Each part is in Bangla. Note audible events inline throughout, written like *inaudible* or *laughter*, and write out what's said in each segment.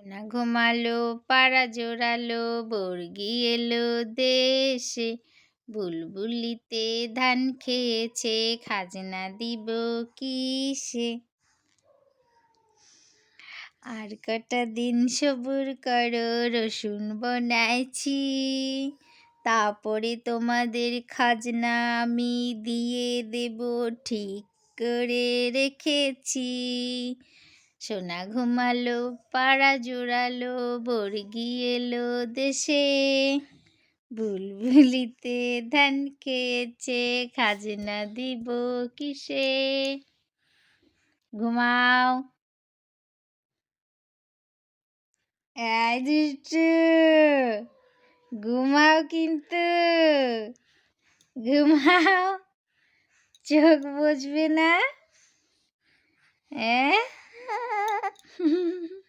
সোনা ঘুমালো, পাড়া জোড়ালো, বর্গি এলো দেশে। বুলবুলিতে ধান খেয়েছে, খাজনা দিব কিসে? আর কটা দিন সবুর করো, রসুন বনাইছি। তারপরে তোমাদের খাজনা আমি দিয়ে দেব, ঠিক করে রেখেছি। সোনা ঘুমালো, পাড়া জোড়ালো বর্গি এলো দেশে। বুলবুলিতে ধান খেয়েছে, খাজনা দিব কিসে? ঘুমাও। ঘুমাও কিন্তু। ঘুমাও। চোখ বুঝবে না? হ্যাঁ *laughs*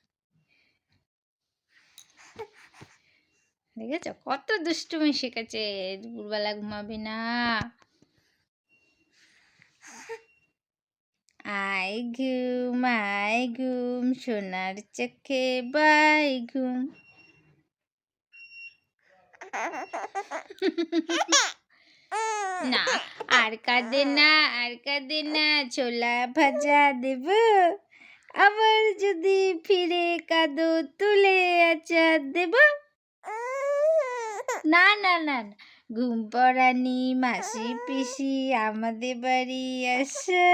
দেখেছ? কত দুষ্টুমি শিখেছে। দুপুরবেলা ঘুমাবে না। আই ঘুম আই ঘুম, সোনার চোখে বাই ঘুম। না, আর কাঁদে না, আর কাঁদে না, ছোলা ভাজা দেব। আবার যদি ফিরে কাঁদো তুলে আচার দেব? না না না ঘুম পড়ানি মাসি পিসি আমাদের বাড়ি আসে।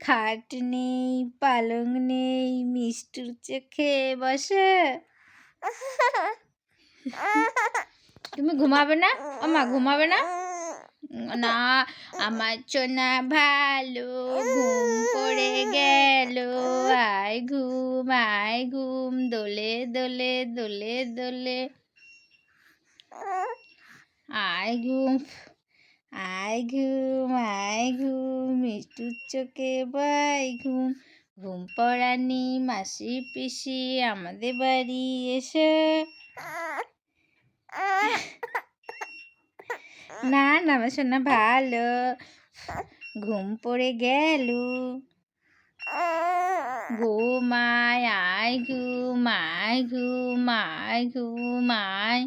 খাট নেই পালং নেই মিষ্টুর চোখে বসে। তুমি ঘুমাবে না? আমা ঘুমাবে না? না আমার চোনা ভালো ঘুম পড়ে ঘুম, আয় ঘুম, দোলে দোলে দোলে দোলে। আয় ঘুম আয় ঘুম আয় ঘুম, মিষ্টুর চোখে বাই ঘুম। ঘুম পড়ানি মাসি পিসি, আমাদের বাড়ি এসে। না না শোনা ভালো। ঘুম পড়ে গেল। ঘুমায় আয় ঘুমায় ঘুমায় ঘুম আয় ঘুম আয়